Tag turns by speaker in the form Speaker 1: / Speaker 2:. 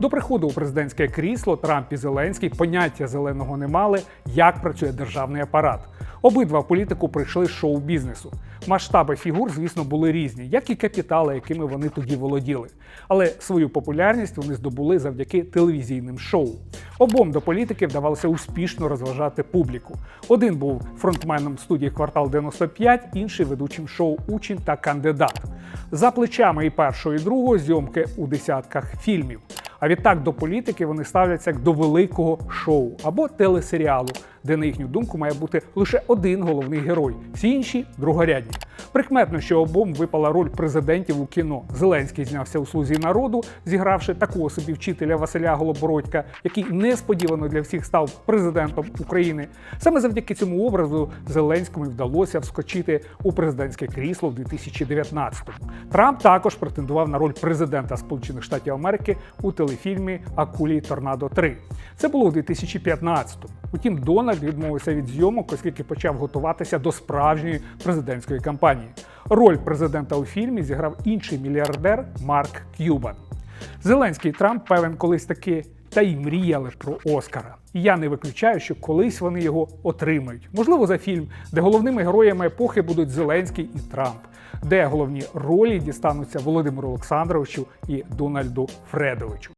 Speaker 1: До приходу у президентське крісло Трамп і Зеленський поняття зеленого не мали, як працює державний апарат. Обидва в політику прийшли з шоу-бізнесу. Масштаби фігур, звісно, були різні, як і капітали, якими вони тоді володіли. Але свою популярність вони здобули завдяки телевізійним шоу. Обом до політики вдавалося успішно розважати публіку. Один був фронтменом студії Квартал 95, інший ведучим шоу Учень та кандидат. За плечами і першого, і другого зйомки у десятках фільмів. А відтак до політики вони ставляться як до великого шоу або телесеріалу, де, на їхню думку, має бути лише один головний герой, всі інші другорядні. Прикметно, що обом випала роль президентів у кіно. Зеленський знявся у слузі народу, зігравши такого собі вчителя Василя Голобородька, який несподівано для всіх став президентом України. Саме завдяки цьому образу Зеленському вдалося вскочити у президентське крісло в 2019-му. Трамп також претендував на роль президента Сполучених Штатів Америки у телефільмі Акулі Торнадо 3. Це було у 2015-му. Утім, Дональд відмовився від зйомок, оскільки почав готуватися до справжньої президентської кампанії. Роль президента у фільмі зіграв інший мільярдер Марк К'юбан. Зеленський і Трамп певен колись таки та й мріяли про Оскара. І я не виключаю, що колись вони його отримають. Можливо, за фільм, де головними героями епохи будуть Зеленський і Трамп, де головні ролі дістануться Володимиру Олександровичу і Дональду Фредовичу.